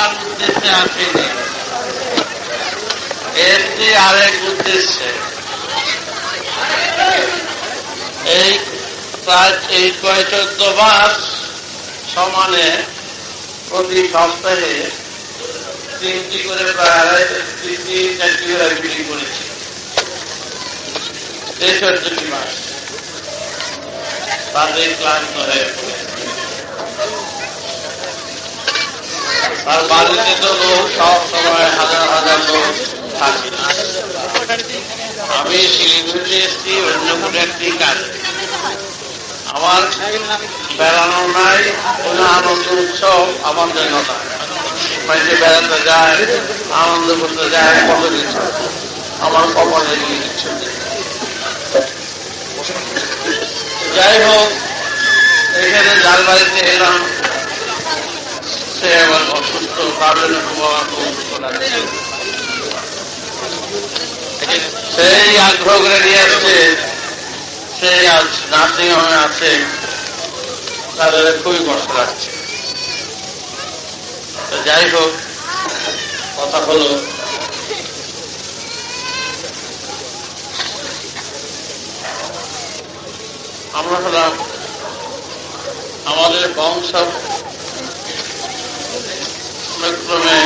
করার উদ্দেশ্যে আসেনি এসছি আরেক উদ্দেশ্যে? এই এই কয় চোদ্দ মাস সমানে প্রতি সপ্তাহে তিনটি করে প্রায় তিনটি চারটি করে বিক্রি করেছি। এই চোদ্দটি মাস। তাদের ক্লান্ত হয়ে পড়েছে। আর বাড়িতে তো লোক সব সময় হাজার হাজার লোক থাকে। আমি শিলিগুড়িতে এসছি অন্য কোনো একটি কাজে আমার বেড়ানো নাই, কোনো আনন্দ উৎসব আমার জন্য না মানে বেড়াতে যায়, আনন্দ করতে যায়, কত কিছু। আমার কপালে কিছু নেই। যাই হোক, এখানে যার বাড়িতে এলাম সে আবার অসুস্থ লাগছে। সেই আগ্রহ করে নিয়ে আসছে সে আজ নার্সিং হোমে আছে তাদের খুবই কষ্ট লাগছে তো যাই হোক কথা হলো আমরা হলাম আমাদের বংশ ক্রমে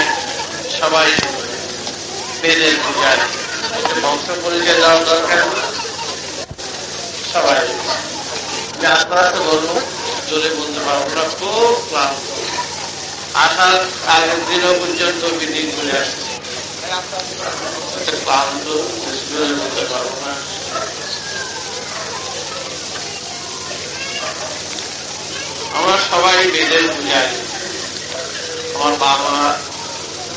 সবাই বেদের পূজারী বংশ পরিচয় দেওয়া দরকার। সবাই যাত্রা তো বলব জোরে পারব না, খুব ক্লান্ত। আসার আগের দিনও পর্যন্ত মিটিং করে আসছে ক্লান্ত বলতে পারব না। আমরা সবাই বেদের পূজারী। আমার বাবা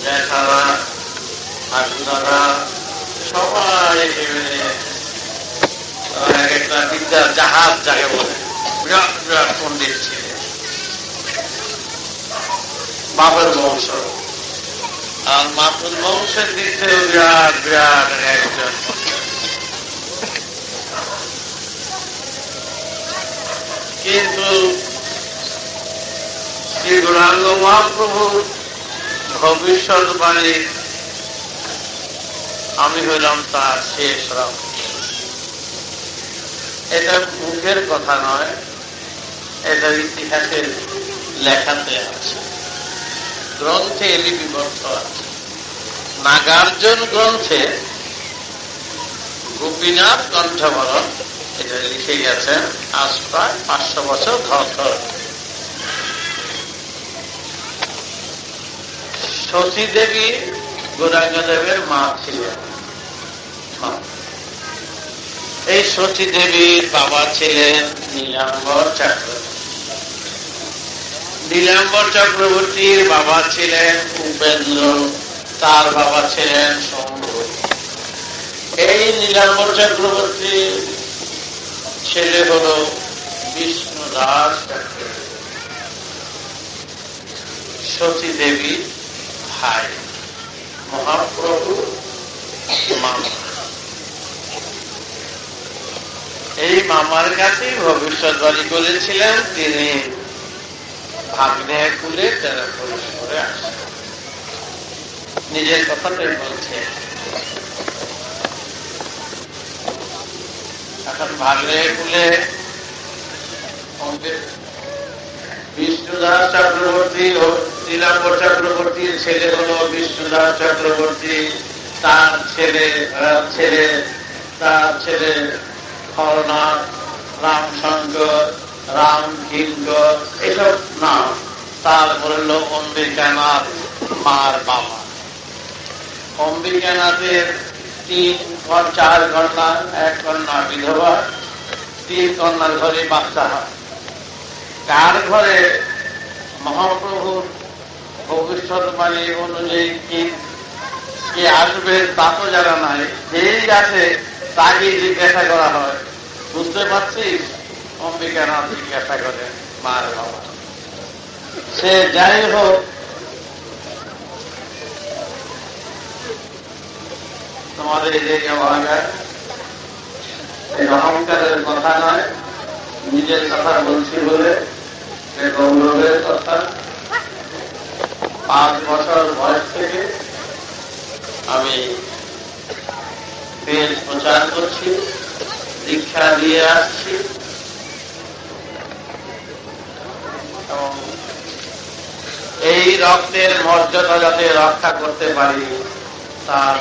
জ্যাঠারা ঠাকুরারা সবাই একেবারে একটা বিদ্যার জাহাজ যাকে বলে, বিরাট বিরাট পণ্ডিত ছিলেন। বাপের বংশ। আর মাতুর বংশের দিক থেকে বিরাট বিরাট একজন। কিন্তু গৌরাঙ্গ মহাপ্রভুর ভবিষ্যৎবাণী আমি হইলাম তার শেষ রাম। এটা মুখের কথা নয়, এটা ইতিহাসের লেখাতে আছে। গ্রন্থে লিপিবদ্ধ আছে। নাগার্জুন গ্রন্থে গোপীনাথ কণ্ঠবরণ, এটা লিখে গেছেন আজ প্রায় পাঁচশো বছর ধর শশী দেবী গৌরাঙ্গদেবের মা ছিলেন। এই শশী দেবীর বাবা ছিলেন নীলাম্বর চক্রবর্তী। নীলাম্বর চক্রবর্তীর বাবা ছিলেন উপেন্দ্র, তার বাবা ছিলেন শম্ভু এই নীলাম্বর চক্রবর্তী ছেলে হল বিষ্ণু দাস চক্রবর্তী। সতী দেবী ভাই মহাপ্রভু, মামা। এই মামার কাছেই ভবিষ্যৎবাণী করেছিলেন, তিনি ভাগ্নে কুলে তারা প্রবেশ করে আসেন নিজের কথাটাই বলছে। এখন ভাগ্নে কুলে বিষ্ণুদাস চক্রবর্তী ও নীলাম্বর চক্রবর্তীর ছেলে হল বিষ্ণুদাস চক্রবর্তী। তার ছেলে ছেলে, তার ছেলে হরনাথ রামশঙ্কর রাম কিঙ্ক এসব নাম। তারপরে হল অম্বিকানাথ মার বাবা। অম্বিকানাথের তিন চার কন্যা এক কন্যা বিধবা, তিন কন্যার ঘরে বাচ্চা হয়। কার ঘরে মহাপ্রভুর ভবিষ্যৎবাণী অনুযায়ী কি কে আসবে তা তো জানা নাই। যেই আছে তাকে জিজ্ঞাসা করা হয়। বুঝতে পারছিস? অম্বিকানাথ জিজ্ঞাসা করে, মার বাবা। সে যাই হোক, তোমাদের যে অহংকার, এই অহংকারের কথা নয়, নিজের কথা বলছি বলে পাঁচ বছর বয়স থেকে আমি বেশ প্রচার করছি, দীক্ষা দিয়ে আসছি। এবং এই রক্তের মর্যাদা যাতে রক্ষা করতে পারি, তার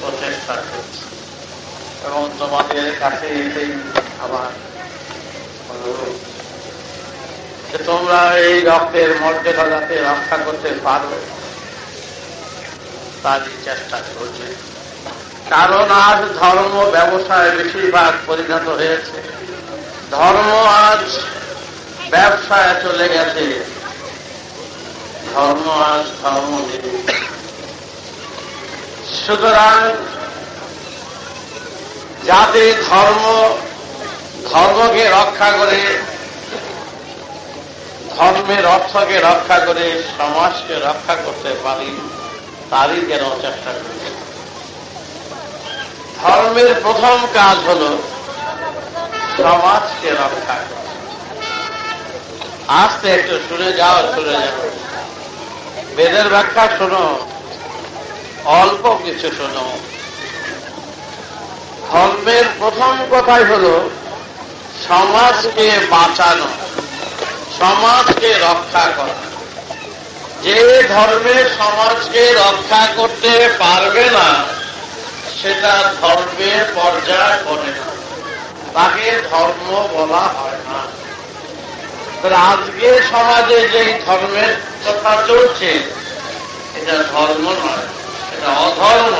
প্রচেষ্টা করছি। এবং তোমাদের কাছে এটাই আমার অনুরোধ। যে তোমরা এই রক্তের মর্যাদা যাতে রক্ষা করতে পারো তারই চেষ্টা করবে কারণ আজ ধর্ম ব্যবসায় বেশিরভাগ পরিণত হয়েছে। ধর্ম আজ ব্যবসায় চলে গেছে। ধর্ম আজ ধর্ম সুতরাং যাতে ধর্ম, ধর্মকে রক্ষা করে ধর্মের অর্থকে রক্ষা করে সমাজকে রক্ষা করতে পারি, তারই যেন চেষ্টা করি। ধর্মের প্রথম কাজ হল সমাজকে রক্ষা করা। আসতে একটু শুনে যাও শুনে যাও। বেদের ব্যাখ্যা শোনো, অল্প কিছু শোনো। ধর্মের প্রথম কথাই হল সমাজকে বাঁচানো। সমাজকে রক্ষা করা। যে ধর্মে সমাজকে রক্ষা করতে পারবে না, সেটা ধর্মের পর্যায় করে না। তাকে ধর্ম বলা হয় না। আজকে সমাজে যে ধর্মের কথা চলছে, এটা ধর্ম নয়, এটা অধর্ম,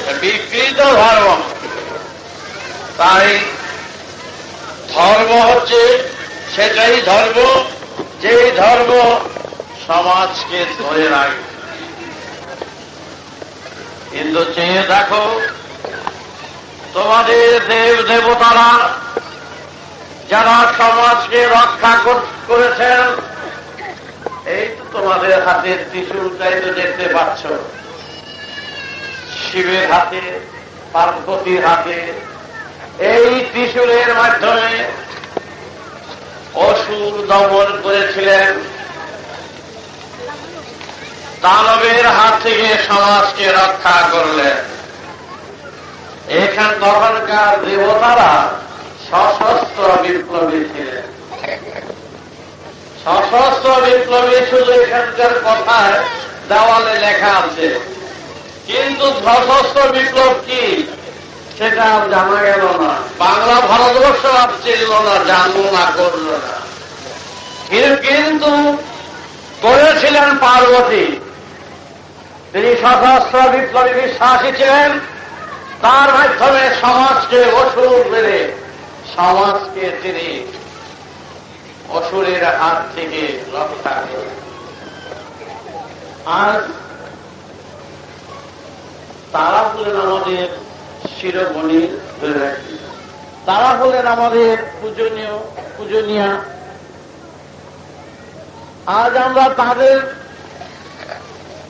এটা বিকৃত ধর্ম। তাই ধর্ম হচ্ছে সেটাই ধর্ম, যেই ধর্ম সমাজকে ধরে রাখে। কিন্তু চেয়ে দেখো, তোমাদের দেব দেবতারা যারা সমাজকে রক্ষা করেছেন, এই তো তোমাদের হাতে ত্রিশুলটাই তো দেখতে পাচ্ছ। শিবের হাতে, পার্বতীর হাতে, এই ত্রিশুলের মাধ্যমে অসুর দমন করেছিলেন। দানবের হাত থেকে সমাজকে রক্ষা করলেন। এখান তখনকার দেবতারা সশস্ত্র বিপ্লবী ছিলেন। সশস্ত্র বিপ্লবী শুধু এখানকার কথায় দেওয়ালে লেখা আছে। কিন্তু সশস্ত্র বিপ্লব কি? সেটা জানা গেল না। বাংলা ভারতবর্ষ আর চিনল না জানল না, করল না। কিন্তু করেছিলেন পার্বতী, তিনি সশস্ত্র বিপ্লবী বিশ্বাসী ছিলেন, তার মাধ্যমে সমাজকে অসুর মেরে, সমাজকে তিনি অসুরের হাত থেকে রক্ষা আর তারা হলেন আমাদের শিরোমণি তারা হলেন আমাদের পূজনীয়, পূজনীয়া। আজ আমরা তাদের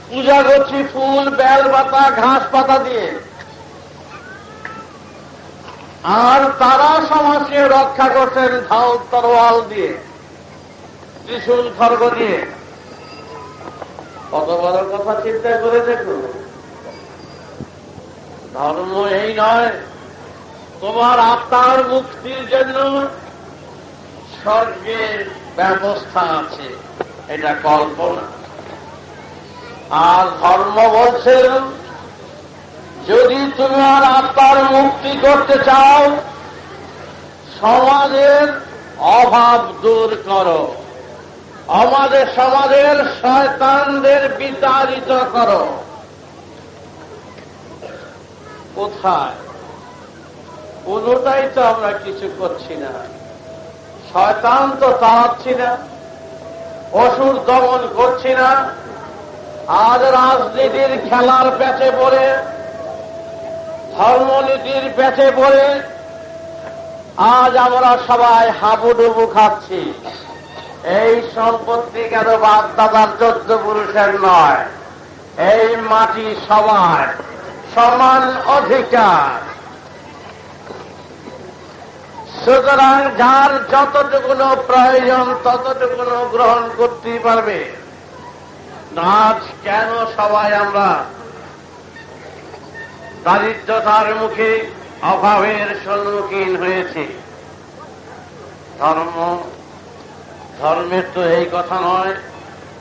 পূজা করছি ফুল, বেল পাতা, ঘাস পাতা দিয়ে। আর তারা সমাজকে রক্ষা করছেন ধাও তরোয়াল দিয়ে, ত্রিশুল খর্গ দিয়ে। কত বড় কথা চিন্তা করে দেখুন। ধর্ম এই নয় তোমার আত্মার মুক্তির জন্য স্বর্গের ব্যবস্থা আছে, এটা কল্পনা। আর ধর্ম বলছেন যদি তুমি আর আত্মার মুক্তি করতে চাও, সমাজের অভাব দূর করো। আমাদের সমাজের শয়তানদের বিতাড়িত করো। কোথায়? কোনটাই তো আমরা কিছু করছি না। শয়তান তো তাড়াচ্ছি না। অসুর দমন করছি না। আজ রাজনীতির খেলার প্যাচে পড়ে, ধর্মনীতির প্যাচে পড়ে, আজ আমরা সবাই হাবুডুবু খাচ্ছি। এই সম্পত্তি কেন বাপ দাদার চোদ্দ পুরুষের নয়? এই মাটি সবার। সমান অধিকার। সুতরাং যার যতটুকুনো প্রয়োজন, ততটুকুনো গ্রহণ করতেই পারবে। আজ কেন সবাই আমরা দারিদ্রতার মুখে অভাবের সম্মুখীন হয়েছে? ধর্ম, ধর্মের তো এই কথা নয়।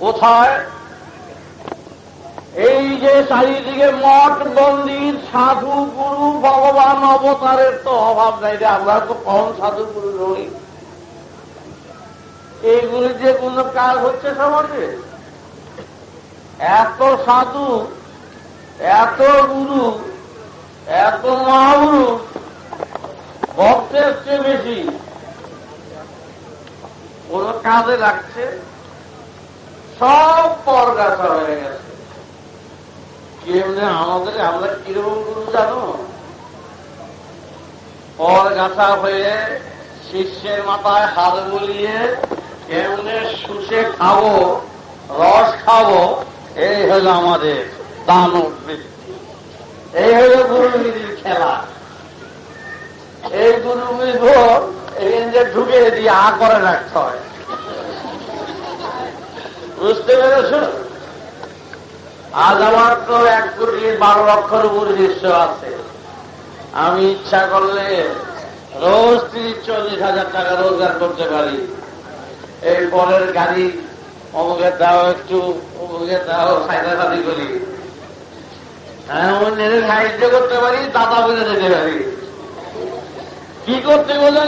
কোথায়? এই যে চারিদিকে মঠ, মন্দির, সাধু গুরু, ভগবান অবতারের তো অভাব নাই রে, আমরা তো কম সাধু গুরু নই এইগুলি যে কোন কাজ হচ্ছে সমাজে? এত সাধু, এত গুরু, এত মহাগুরু, ভক্তের চেয়ে বেশি। কোন কাজে লাগছে? সব পরগাছা হয়ে গেছে। কেমনে আমাদের, আমরা কীরকম গুরু জানো? পরগাছা হয়ে শিষ্যের মাথায় হাত বলিয়ে কেমনে শুষে খাব, রস খাব, এই হল আমাদের দানব বৃত্তি। এই হল গুরুগিরির খেলা। এই গুরুগিরি ভোর এই ঢুকে দিয়ে আ করে রাখতে হয়। বুঝতে পেরেছ? আজ আমার তো এক কোটি বারো লক্ষর উপর দৃশ্য আছে। আমি ইচ্ছা করলে রোজ তিরিশ, চল্লিশ হাজার টাকা রোজগার করতে পারি। এই পরের গাড়ি অমুকের দাও, একটু অমুকের দাও সাইডাসাদি করি। হ্যাঁ অন্যের সাহায্য করতে পারি, দাদা বলে যেতে পারি। কি করতে বোঝো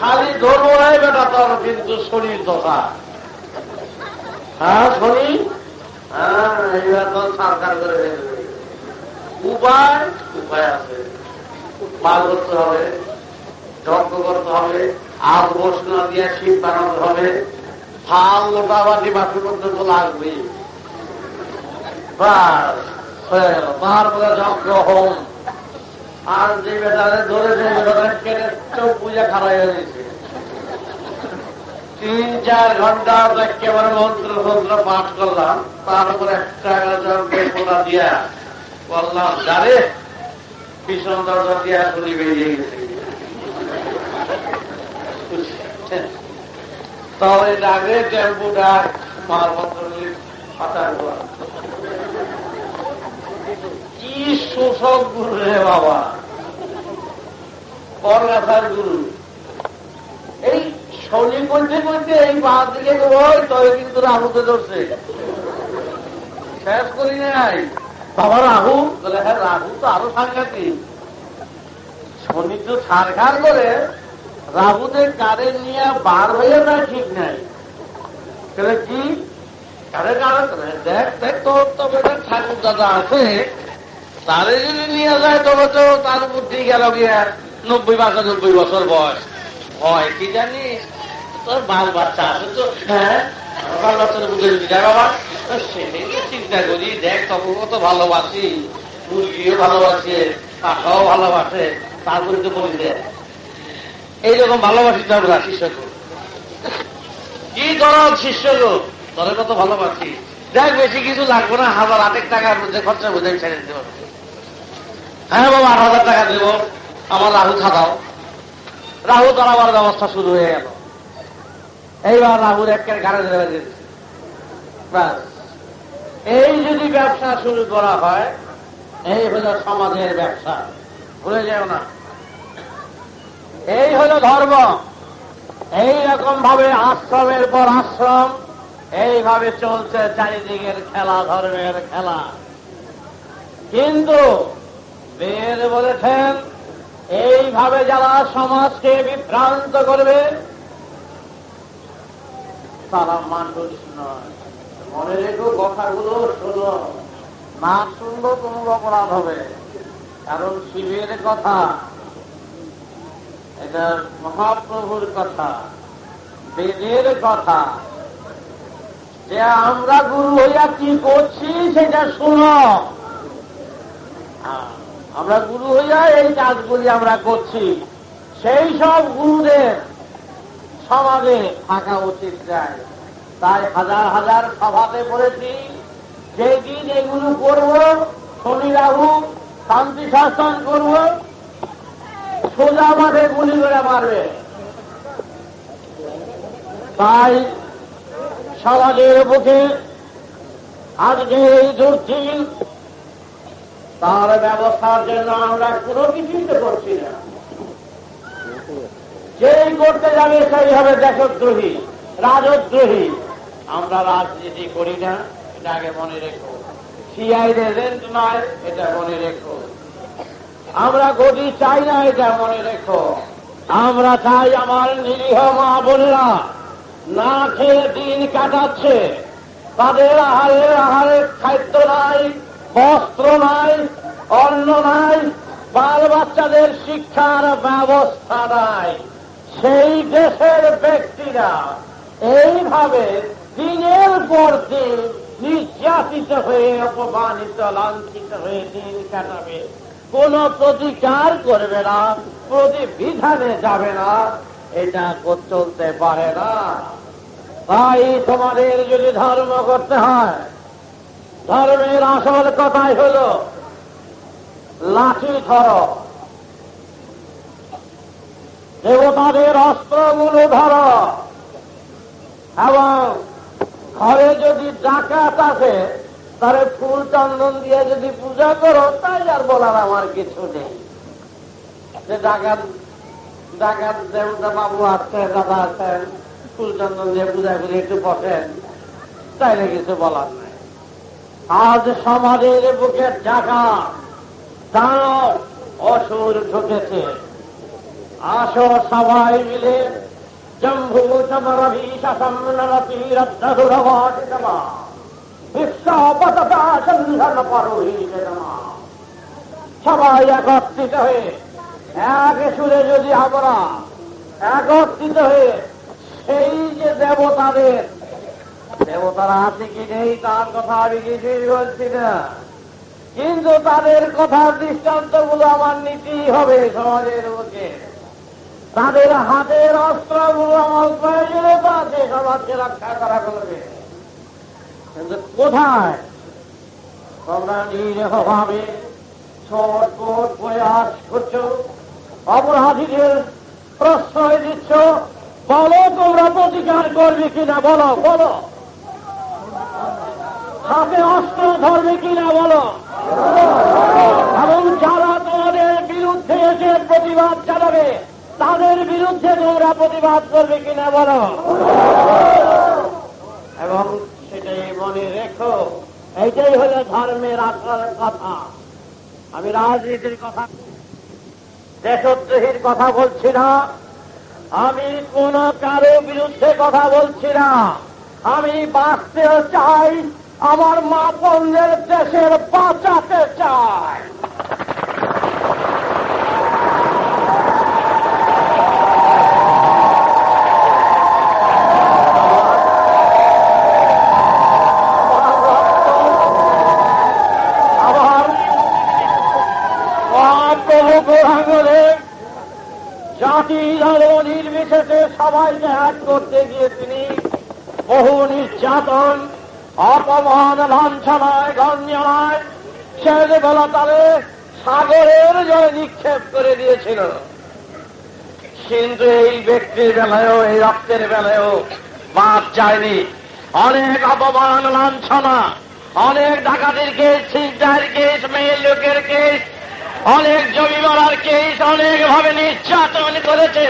খালি ধরবো নাই বেটা তোর, কিন্তু শরীর দশা। হ্যাঁ হ্যাঁ সরকার করে উপায় করতে হবে যজ্ঞ করতে হবে আর বসনা দিয়ে শীত বানাতে হবে। লোটা বাটি বাটি করতে তো লাগবে বাস গেল। তারপরে যজ্ঞ হোম। আর যে বেটারে বেটারে কেটে চোখ পূজা খারাপ হয়ে গেছে তিন চার ঘণ্টা একেবারে মন্ত্র মন্ত্র পাঠ করলাম। তারপর একটা জলকে দিয়া বললাম যারে ভীষণ দরজা দিয়া শুনি বেরিয়ে গেছে। তাহলে আগে টেম্পুটা মালপত্র পাতা কি শোষক গুরু রে বাবা। করগাথার গুরু। এই শনি বলতে বলতে এই বাদ দিকে ওই তবে কিন্তু রাহুতে ধরছে। শেষ করি নাই। বাবা রাহু? বলে হ্যাঁ রাহু তো আরও সাংঘাতিক। শনি তো সারখার করে রাহুদের কারেন্ট নিয়ে বার হয়ে না ঠিক নাই। তাহলে কি? কারে কারে দেখ দেখ তোর তবে ঠাকুর দাদা আছে। তারে যদি নিয়ে যায় তবে তো তার বুদ্ধি গেল গিয়া নব্বই নব্বই বছর বয়স। হয় কি জানি? তোর বাল বাচ্চা আছে তো হ্যাঁ? বাল বাচ্চার বুঝে যায় বাবা সেটাই চিন্তা করি, দেখ তখন কত ভালোবাসি। মুরগিও ভালোবাসে পাখাও ভালোবাসে, তারপরে তো বলি দেয় এইরকম ভালোবাসি তো আমরা শিষ্য কি দরদ শিষ্য গো তোরে কত ভালোবাসি। দেখ, বেশি কিছু লাগবে না, হাজার আটেক টাকার মধ্যে খরচা বুঝে ছেড়ে দিতে পারব। হ্যাঁ বাবা, আট হাজার টাকা দেবো। আমার রাহু খাদাও। রাহু দাঁড়াবার ব্যবস্থা শুরু হয়ে গেল। এইবার রাহুর একের ঘাড়ে ধরে দিয়েছে এই যদি ব্যবসা শুরু করা হয়, এই হল সমাজের ব্যবসা। ভুলে যাও না। এই হল ধর্ম। এই রকম ভাবে আশ্রমের পর আশ্রম, এইভাবে চলছে চারিদিকের খেলা, ধর্মের খেলা। কিন্তু বের বলেছেন, এইভাবে যারা সমাজকে বিভ্রান্ত করবে মানুষ নয় মনে রেখো কথাগুলো শোনো না শুনব তোমার অপরাধ হবে। কারণ শিবের কথা এটা মহাপ্রভুর কথা, বেদের কথা। যে আমরা গুরু হইয়া কি করছি সেটা শুনো আমরা গুরু হইয়া এই কাজগুলি আমরা করছি। সেই সব গুরুদের সমাজে থাকা উচিত যায়। তাই হাজার হাজার সভাতে পড়েছি যেদিন এগুলো করব, শনি রাহু শান্তি শাসন করব, সোজা মাঠে গুলি করে মারবে। তাই সমাজের বুকে আজকে এই দুর্দিন তার ব্যবস্থার জন্য আমরা কোনো কিছুই তো করছি না। যেই করতে যাবে সেই হবে দেশদ্রোহী, রাজদ্রোহী। আমরা রাজনীতি করি না, এটা আগে মনে রেখো। সিআই এজেন্ট নয় এটা মনে রেখো। আমরা গদি চাই না, এটা মনে রেখো। আমরা চাই আমার নিরীহ মা বোনেরা না খেয়ে দিন কাটাচ্ছে। তাদের আহারের আহারের খাদ্য নাই, বস্ত্র নাই, অন্ন নাই, বাল বাচ্চাদের শিক্ষার ব্যবস্থা নাই। সেই দেশের ব্যক্তিরা এইভাবে দিনের পর দিন নির্যাতিত হয়ে, অপমানিত, লাঞ্ছিত হয়ে দিন কাটাবে। কোন প্রতিকার করবে না, প্রতিবিধানে যাবে না, এটা চলতে পারে না। তাই তোমাদের যদি ধর্ম করতে হয়, ধর্মের আসল কথাই হল, লাঠি ধর। দেবতাদের অস্ত্রগুলো ধর। এবং ঘরে যদি ডাকাত আছে তাহলে ফুল চন্দন দিয়ে যদি পূজা করো, তাই আর বলার আমার কিছু নেই। যে ডাকাত ডাকাত দেবতা বাবু আসছেন, দাদা আসছেন, ফুল চন্দন দিয়ে পূজা করে একটু বসেন, তাইলে কিছু বলার নাই। আজ সমাজের বুকের ডাকা দাঁড় অসুর ঢুকেছে। আসো সবাই মিলে। জম্ভু সবাই একত্রিত হয়ে, এক সুরে যদি আমরা একত্রিত হয়ে সেই যে দেবতাদের, দেবতারা আছে কি নেই তার কথা আমি কিছুই বলছি না। কিন্তু তাদের কথার দৃষ্টান্তগুলো আমার নীতি হবে সমাজের বুকে। তাদের হাতের আমার আছে কিন্তু কোথায়? তোমরা প্রয়াস করছ অপরাধীদের প্রশ্রয় দিচ্ছ। বলো, তোমরা প্রতিকার করবে কিনা? বলো বলো। হাতে অস্ত্র ধরবে কিনা? বলো। এবং যারা তোমাদের বিরুদ্ধে এসে প্রতিবাদ জানাবে তাদের বিরুদ্ধে তোমরা প্রতিবাদ করবে কিনা বলো। এবং সেটাই মনে রেখো, এইটাই হলো ধর্মের আসল কথা। আমি রাজনীতির কথা, দেশদ্রোহীর কথা বলছি না। আমি কোন কারও বিরুদ্ধে কথা বলছি না। আমি বাঁচতে চাই, আমার মা বোনদের দেশের বাঁচাতে চাই। মহাপ্রভু জাতি ধর্ম নির্বিশেষে সবাইকে এক করতে গিয়ে তিনি বহু নির্যাতন, অপমান, লাঞ্ছনায়, গণ্যনায় ছেলেবেলা তাদের সাগরের জলে নিক্ষেপ করে দিয়েছিল। কিন্তু এই ব্যক্তির বেলায়ও, এই রক্তের বেলায়ও বাদ যায়নি। অনেক অপমান, লাঞ্ছনা, অনেক ডাকাতির কেস ছিনতাইয়ের কেস মেয়ের লোকের কেস অনেক জমি মারার কেস অনেক ভাবে নির্যাতন করেছে।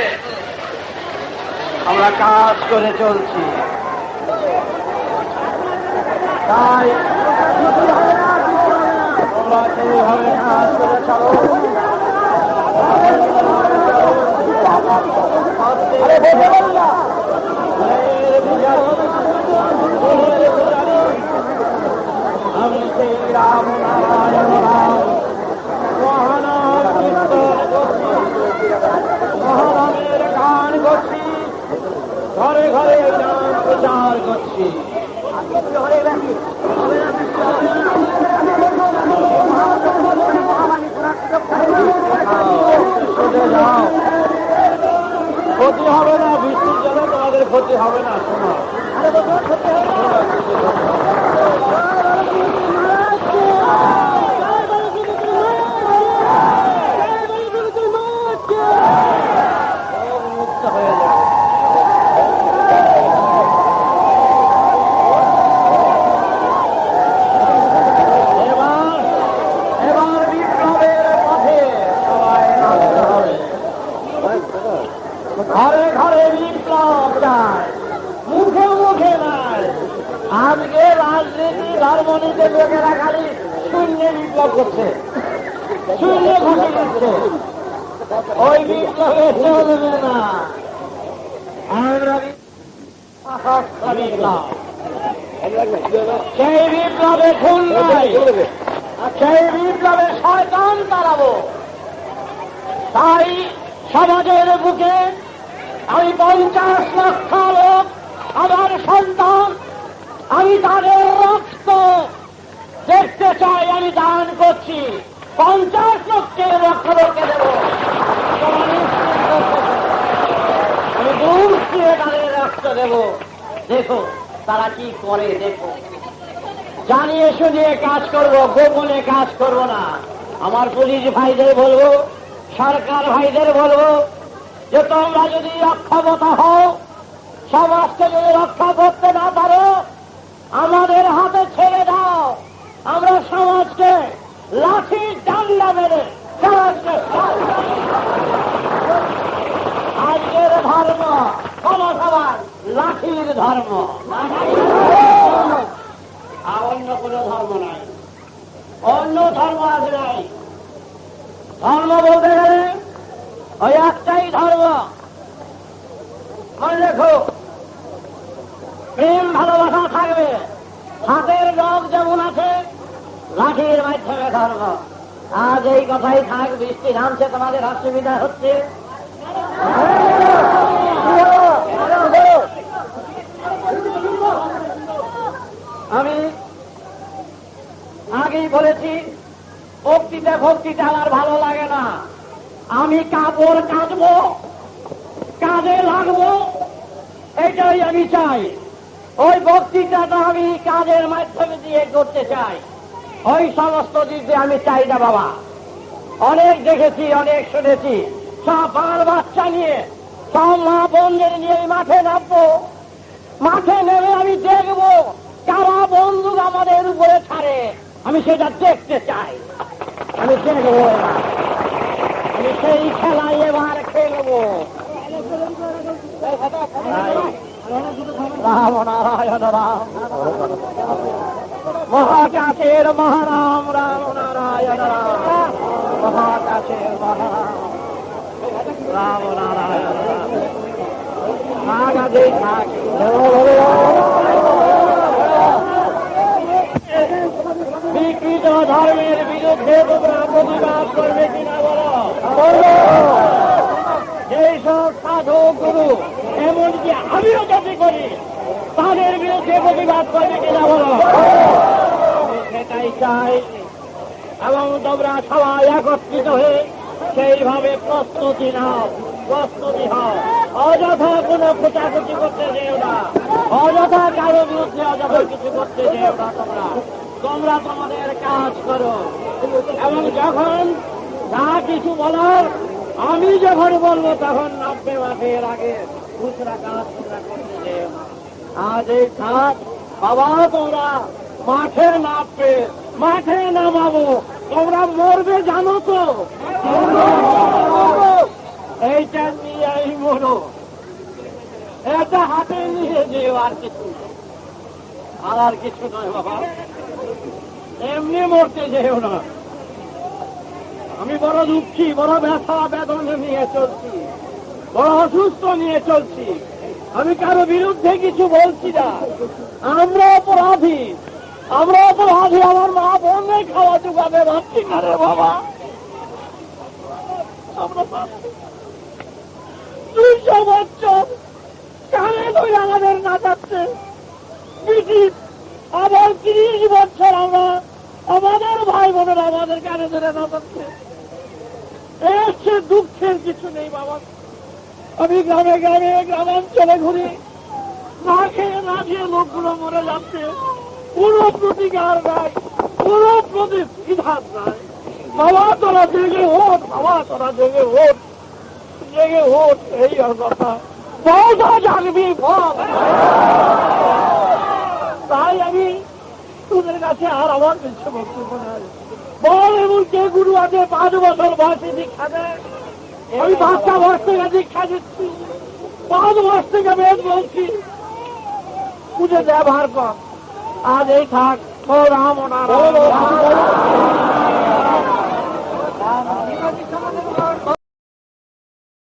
আমরা কাজ করে চলছি। তাই তোমরা সেইভাবে কাজ করে চলো। আমি সেই রাম নারায়ণ রাম। ঘরে ঘরে প্রচার করছি। ক্ষতি হবে না বৃষ্টির জন্য তোমাদের ক্ষতি হবে না শোনো মুক্ত হয়ে যাবে এবার এবার বিপ্লবের পথে সবাই নামতে হবে ঘরে ঘরে বিপ্লব চায় মুখে মুখে নাই আজকে রাজনীতি ধর্মনীতি লোকেরা খালি শূন্যে বিপ্লব করছে শূন্য ঘটে দিচ্ছে ওই বিপ্লবে চলবে না আমরা বি- সশস্ত্র বিপ্লব সেই বিপ্লবে খুন নাই আর সেই বিপ্লবে শয়তান তাড়াবো তাই সমাজের বুকে আমি পঞ্চাশ লক্ষ লোক, আমার সন্তান, আমি তাদের রক্ত দেখতে চাই, আমি দান করছি। পঞ্চাশ লক্ষের লক্ষ লোককে দেব। আমি দূর দিয়ে তাদের রক্ত দেব। দেখো, তারা কি করে, দেখো। জানিয়ে শুনিয়ে কাজ করব, গোপনে কাজ করব না। আমার পুলিশ ভাইদের বলব, সরকার ভাইদের বলব যে তোমরা যদি অক্ষমতা হও, সমাজকে যদি রক্ষা করতে না পারো, আমাদের হাতে ছেড়ে দাও। আমরা সমাজকে লাঠি ডান্ডা মেরে সমাজকে আজকের ধর্ম ক্ষমতাবান লাঠির ধর্ম। কোন ধর্ম নাই। অন্য ধর্ম আজ নাই। ধর্ম বলতে গেলে ওই একটাই ধর্ম। মনে রেখো, প্রেম, ভালোবাসা থাকবে। হাতের রোগ যেমন আছে, লাঠির মাধ্যমে ধর্ম। আজ এই কথাই থাক, বৃষ্টি নামছে, তোমাদের অসুবিধা হচ্ছে। আমি আগেই বলেছি, ভক্তিতে ভক্তিতে আমার ভালো লাগে না। আমি কাপড় কাটবো কাজে লাগবো এটাই আমি চাই। ওই বক্তৃতাটা আমি কাজের মাধ্যমে দিয়ে করতে চাই। ওই সমস্ত দিক দিয়ে আমি চাই না বাবা। অনেক দেখেছি, অনেক শুনেছি। সব বাচ্চা নিয়ে, সব মা বোনদের নিয়ে মাঠে নামবো। মাঠে নেমে আমি দেখব, কারা বন্দুক আমাদের উপরে ছাড়ে। আমি সেটা দেখতে চাই। আমি দেখব আমি সেই খেলায় এবার খেলব রাম নারায়ণ, রাম মহাকাশের মহারাম, রাম নারায়ণ, রাম। মহাকাশের মহারাম, রাম নারায়ণ। রাম আজই থাক বিকৃত ধর্মের বিরুদ্ধে তোমরা প্রতিবাদ করবে কিনা বলো? যেই সব সাধু গুরু, এমনকি আমিও যাতে করি, তাদের বিরুদ্ধে প্রতিবাদ করবে কিনা বলো? সেটাই চাই। এবং তোমরা সবাই একত্রিত হয়ে সেইভাবে প্রস্তুতি নাও, প্রস্তুতি হও। অযথা কোনো খোঁচাখুচি করতে যেও না। অযথা কারও বিরুদ্ধে অযথা কিছু করতে যেও না তোমরা। তোমরা তোমাদের কাজ করো। এবং যখন যা কিছু বলার আমি যখন বলব, তখন নব্বে মাসের আগে খুচরা কাজ তোমরা করতে যেও আজ এই কাজ বাবা, তোমরা মাঠে নামবে, মাঠে নামাবো। তোমরা মরবে, জানো তো? এইটা নিয়ে এই মরো এটা হাতে নিয়ে যেও আর কিছু। আর কিছু নয় বাবা। এমনি মরতে যেও না। আমি বড় দুঃখী, বড় ব্যথা, বেদনা নিয়ে চলছি। বড় অসুস্থ নিয়ে চলছি। আমি কারও বিরুদ্ধে কিছু বলছি না। আমরা অপরাধী। আমরা অপরাধী, আমার মা বোনের খাওয়া জোগাবে, ভাবছি না রে বাবা, আমরা। দুইশো বছর কানে ধরে আমাদের নাচাচ্ছে ব্রিটিশ, আবার তিরিশ বছর আমরা আমাদের ভাই বোনেরা আমাদের কানে ধরে না করছে এসছে, দুঃখের কিছু নেই বাবা। আমি গ্রামে গ্রামে গ্রামাঞ্চলে ঘুরি। না খেয়ে না খেয়ে লোকগুলো মরে যাচ্ছে। কোনো প্রতিকার নাই, কোনো প্রতিবিধান নাই। বাবা তোরা জেগে ওঠ, বাবা তোরা জেগে ওঠ। জেগে ওঠ, এই কথা। বলটা জানবি বল তাই আমি তোদের কাছে আর আমার বক্তব্য নাই। বল এমন কে গুরু আছে, পাঁচ বছর বয়সে দীক্ষা দেয়। আমি পাঁচটা বয়স থেকে দীক্ষা দিচ্ছি। পাঁচ বয়স থেকে বেদ বলছি। পুজো ব্যবহার কর। আজ এই থাক। ও রাম